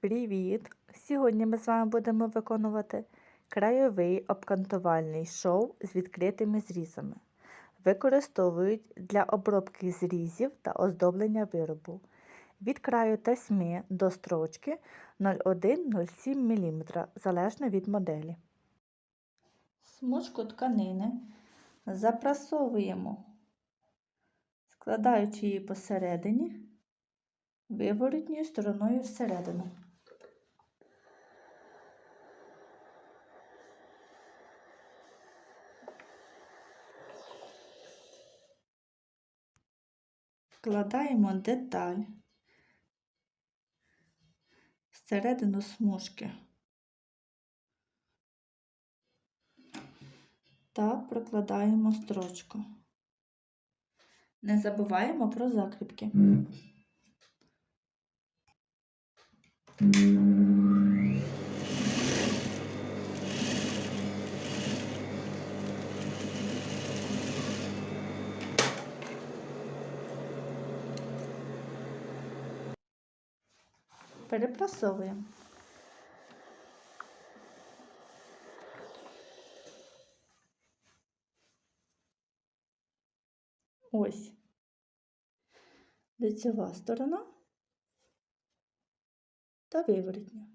Привіт! Сьогодні ми з вами будемо виконувати краєвий обкантувальний шов з відкритими зрізами. Використовують для обробки зрізів та оздоблення виробу. Від краю тесьми до строчки 0,1-0,7 мм, залежно від моделі. Смужку тканини запрасовуємо, складаючи її посередині виворотньою стороною всередину. Вкладаємо деталь всередину смужки та прокладаємо строчку. Не забуваємо про закріпки. Перепрасовуємо. Ось лицева сторона та виворотня.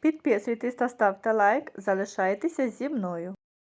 Підписуйтесь та ставте лайк, залишайтеся зі мною.